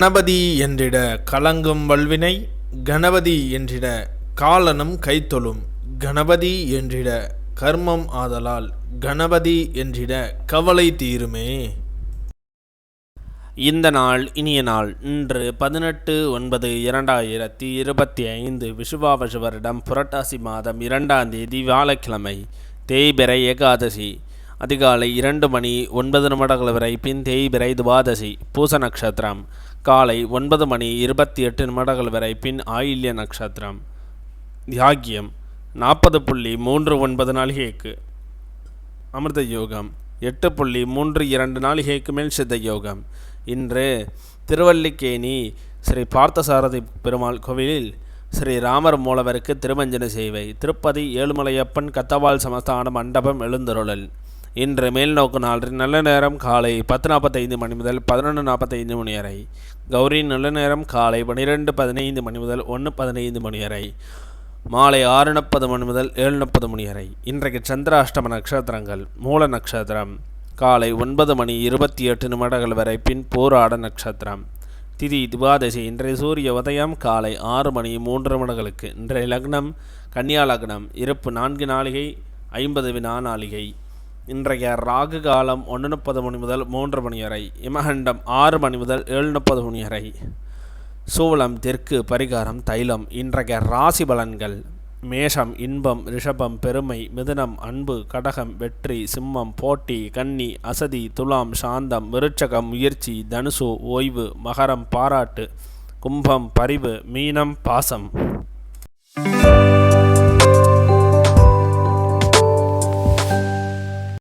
கணபதி என்றிட கலங்கும் வல்வினை கணபதி என்றிட காலனும் கைத்தொழும் கணபதி என்றிட கர்மம் ஆதலால் கணபதி என்றிட கவலை தீருமே. இந்த நாள் இனிய நாள் இன்று பதினெட்டு ஒன்பது இரண்டாயிரத்தி இருபத்தி ஐந்து விஷுவாவசு வருடம் புரட்டாசி மாதம் இரண்டாம் தேதி வியாழக்கிழமை தேய்பிறை ஏகாதசி. அதிகாலை இரண்டு மணி ஒன்பது நிமிடங்கள் வரை பின் தேய்பிறை துவாதசி பூச நட்சத்திரம். காலை ஒன்பது மணி இருபத்தி எட்டு நிமிடங்கள் வரை பின் ஆயில்ய நட்சத்திரம். தியாகியம் நாற்பது புள்ளி மூன்று ஒன்பது நாளிகைக்கு. அமிர்த யோகம் எட்டு புள்ளி மூன்று இரண்டு நாளிகைக்கு மேல் சித்த யோகம். இன்று திருவல்லிக்கேணி ஸ்ரீ பார்த்தசாரதி பெருமாள் கோவிலில் ஸ்ரீ ராமர் மூலவருக்கு திருமஞ்சன சேவை. திருப்பதி ஏழுமலையப்பன் கத்தவால் சமஸ்தான மண்டபம் எழுந்தருளல். இன்று மேல்நோக்கு நாளில் நல்ல நேரம் காலை பத்து நாற்பத்தைந்து மணி முதல் பதினொன்று நாற்பத்தைந்து மணி வரை. கௌரி நல்ல நேரம் காலை பன்னிரெண்டு பதினைந்து மணி முதல் ஒன்று பதினைந்து மணி வரை. மாலை ஆறு முப்பது மணி முதல் ஏழு முப்பது மணி வரை. இன்றைக்கு சந்திராஷ்டம நட்சத்திரங்கள் மூல நட்சத்திரம். காலை ஒன்பது மணி இருபத்தி எட்டு நிமிடங்கள் வரை பின் போராட நட்சத்திரம். திதி துவாதசி இன்றைய சூரிய உதயம் காலை ஆறு மணி மூன்று நிமிடங்களுக்கு. இன்றைய லக்னம் கன்னியா லக்னம் இருப்பு நான்கு நாளிகை ஐம்பது வினா நாளிகை. இன்றைய ராகு காலம் ஒன்று முப்பது மணி முதல் மூன்று மணி வரை. இமகண்டம் ஆறு மணி முதல் ஏழு முப்பது மணி வரை. சூலம் தெற்கு பரிகாரம் தைலம். இன்றைய ராசி பலன்கள். மேஷம் இன்பம் ரிஷபம் பெருமை மிதுனம் அன்பு கடகம் வெற்றி சிம்மம் போட்டி கன்னி அசதி துலாம் சாந்தம் விருட்சகம் முயற்சி தனுசு ஓய்வு மகரம் பாராட்டு கும்பம் பரிவு மீனம் பாசம்.